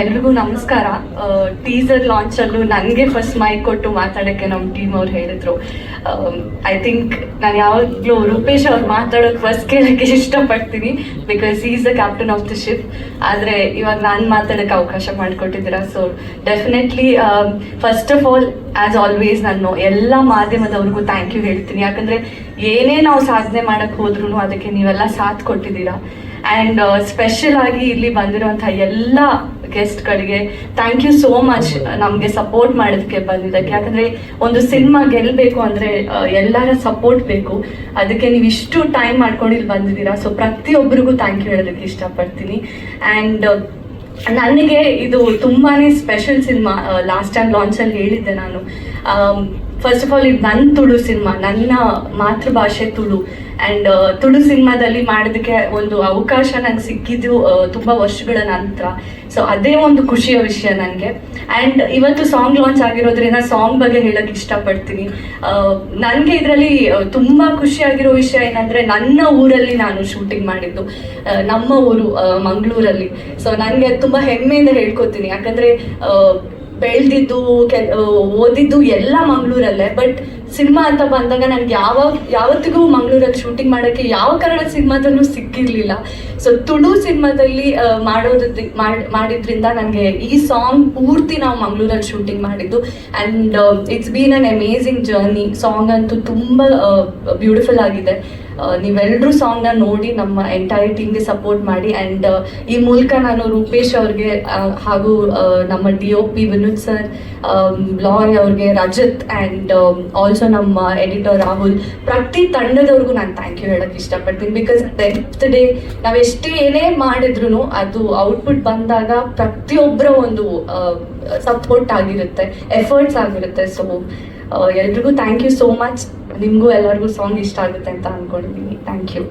ಎಲ್ರಿಗೂ ನಮಸ್ಕಾರ. Teaser launch ಅಲ್ಲೂ ನನಗೆ ಫಸ್ಟ್ ಮೈಕ್ ಕೊಟ್ಟು ಮಾತಾಡೋಕ್ಕೆ ನಮ್ಮ ಟೀಮ್ ಅವ್ರು ಹೇಳಿದ್ರು. ಐ ಥಿಂಕ್ ನಾನು ಯಾವಾಗಲೂ ರೂಪೇಶ್ ಅವ್ರು ಮಾತಾಡೋಕೆ ಫಸ್ಟ್ ಕೇಳೋಕ್ಕೆ ಇಷ್ಟಪಡ್ತೀನಿ. Because is the captain of the ship ಆದರೆ ಇವಾಗ ನಾನು ಮಾತಾಡೋಕ್ಕೆ ಅವಕಾಶ ಮಾಡಿಕೊಟ್ಟಿದ್ದೀರಾ. So definitely first of all as always ನಾನು ಎಲ್ಲ ಮಾಧ್ಯಮದವ್ರಿಗೂ ಥ್ಯಾಂಕ್ ಯು ಹೇಳ್ತೀನಿ. ಯಾಕಂದರೆ ಏನೇ ನಾವು ಸಾಧನೆ ಮಾಡೋಕ್ಕೆ ಹೋದ್ರೂ ಅದಕ್ಕೆ ನೀವೆಲ್ಲ ಸಾಥ್ ಕೊಟ್ಟಿದ್ದೀರಾ. ಆ್ಯಂಡ್ ಸ್ಪೆಷಲ್ ಆಗಿ ಇಲ್ಲಿ ಬಂದಿರುವಂಥ ಎಲ್ಲ ಗೆಸ್ಟ್ಗಳಿಗೆ ಥ್ಯಾಂಕ್ ಯು ಸೋ ಮಚ್ ನಮಗೆ ಸಪೋರ್ಟ್ ಮಾಡೋದಕ್ಕೆ ಬಂದಿದ್ದಕ್ಕೆ. ಯಾಕಂದರೆ ಒಂದು ಸಿನಿಮಾ ಗೆಲ್ಲಬೇಕು ಅಂದರೆ ಎಲ್ಲರ ಸಪೋರ್ಟ್ ಬೇಕು. ಅದಕ್ಕೆ ನೀವು ಇಷ್ಟು ಟೈಮ್ ಮಾಡ್ಕೊಂಡು ಇಲ್ಲಿ ಬಂದಿದ್ದೀರಾ. ಸೊ ಪ್ರತಿಯೊಬ್ಬರಿಗೂ ಥ್ಯಾಂಕ್ ಯು ಹೇಳೋದಕ್ಕೆ ಇಷ್ಟಪಡ್ತೀನಿ. ಆ್ಯಂಡ್ ನನಗೆ ಇದು ತುಂಬಾನೇ ಸ್ಪೆಷಲ್ ಸಿನಿಮಾ ಲಾಸ್ಟ್ ಟೈಮ್ ಲಾಂಚಲ್ಲಿ ಹೇಳಿದ್ದೆ ನಾನು. ಫಸ್ಟ್ ಆಫ್ ಆಲ್ ಇದು ನನ್ನ ತುಳು ಸಿನಿಮಾ ನನ್ನ ಮಾತೃಭಾಷೆ ತುಳು. ಆ್ಯಂಡ್ ತುಳು ಸಿನಿಮಾದಲ್ಲಿ ಮಾಡೋದಕ್ಕೆ ಒಂದು ಅವಕಾಶ ನಂಗೆ ಸಿಕ್ಕಿದ್ದು ಆ, ತುಂಬ ವರ್ಷಗಳ ನಂತರ. ಸೊ ಅದೇ ಒಂದು ಖುಷಿಯ ವಿಷಯ ನನಗೆ. ಆ್ಯಂಡ್ ಇವತ್ತು ಸಾಂಗ್ ಲಾಂಚ್ ಆಗಿರೋದ್ರಿಂದ ಸಾಂಗ್ ಬಗ್ಗೆ ಹೇಳೋಕ್ಕೆ ಇಷ್ಟಪಡ್ತೀನಿ. ನನಗೆ ಇದರಲ್ಲಿ ತುಂಬ ಖುಷಿಯಾಗಿರೋ ವಿಷಯ ಏನಂದರೆ ನನ್ನ ಊರಲ್ಲಿ ನಾನು ಶೂಟಿಂಗ್ ಮಾಡಿದ್ದು. ನಮ್ಮ ಊರು ಮಂಗಳೂರಲ್ಲಿ. ಸೊ ನನಗೆ ತುಂಬ ಹೆಮ್ಮೆಯಿಂದ ಹೇಳ್ಕೊತೀನಿ. ಯಾಕಂದರೆ ಬೆಳೆದಿದ್ದು ಓದಿದ್ದು ಎಲ್ಲ ಮಂಗಳೂರಲ್ಲೇ. ಬಟ್ ಸಿನಿಮಾ ಅಂತ ಬಂದಾಗ ನನಗೆ ಯಾವ ಯಾವತ್ತಿಗೂ ಮಂಗಳೂರಲ್ಲಿ ಶೂಟಿಂಗ್ ಮಾಡೋಕ್ಕೆ ಯಾವ ಕನ್ನಡ ಸಿನಿಮಾದಲ್ಲೂ ಸಿಕ್ಕಿರಲಿಲ್ಲ. ಸೊ ತುಳು ಸಿನಿಮಾದಲ್ಲಿ ಆ, ಮಾಡೋದ್ರಿ ಮಾಡಿದ್ರಿಂದ ನನಗೆ ಈ ಸಾಂಗ್ ಪೂರ್ತಿ ನಾವು ಮಂಗಳೂರಲ್ಲಿ ಶೂಟಿಂಗ್ ಮಾಡಿದ್ದು. And it's been an amazing journey song ಅಂತೂ ತುಂಬ ಬ್ಯೂಟಿಫುಲ್ ಆಗಿದೆ. ನೀವೆಲ್ಲರೂ ಸಾಂಗ್ನ ನೋಡಿ ನಮ್ಮ ಎಂಟೈರ್ ಟೀಮ್ಗೆ ಸಪೋರ್ಟ್ ಮಾಡಿ ಆ್ಯಂಡ್ ಈ ಮೂಲಕ ನಾನು ರೂಪೇಶ್ ಅವ್ರಿಗೆ ಹಾಗೂ ನಮ್ಮ D O P Vinod sir Loy ಅವ್ರಿಗೆ, ರಜತ್ ಆ್ಯಂಡ್ ಆಲ್ಸೋ ನಮ್ಮ ಎಡಿಟರ್ ರಾಹುಲ್, ಪ್ರತಿ ತಂಡದವ್ರಿಗೂ ನಾನು ಥ್ಯಾಂಕ್ ಯು ಹೇಳೋಕ್ಕೆ ಇಷ್ಟಪಡ್ತೀನಿ ಬಿಕಾಸ್ ದ ಡೇ ನಾವು ಏನೇ ಮಾಡಿದ್ರು ಅದು ಔಟ್ಪುಟ್ ಬಂದಾಗ ಪ್ರತಿಯೊಬ್ಬರ ಒಂದು ಸಪೋರ್ಟ್ ಆಗಿರುತ್ತೆ ಎಫರ್ಟ್ಸ್ ಆಗಿರುತ್ತೆ. ಸೊ ಎಲ್ರಿಗೂ ಥ್ಯಾಂಕ್ ಯು ಸೋ ಮಚ್ ನಿಮಗೂ ಎಲ್ಲರಿಗೂ ಸಾಂಗ್ ಇಷ್ಟ ಆಗುತ್ತೆ ಅಂತ ಅಂದ್ಕೊಂಡಿದ್ದೀನಿ ಥ್ಯಾಂಕ್ ಯು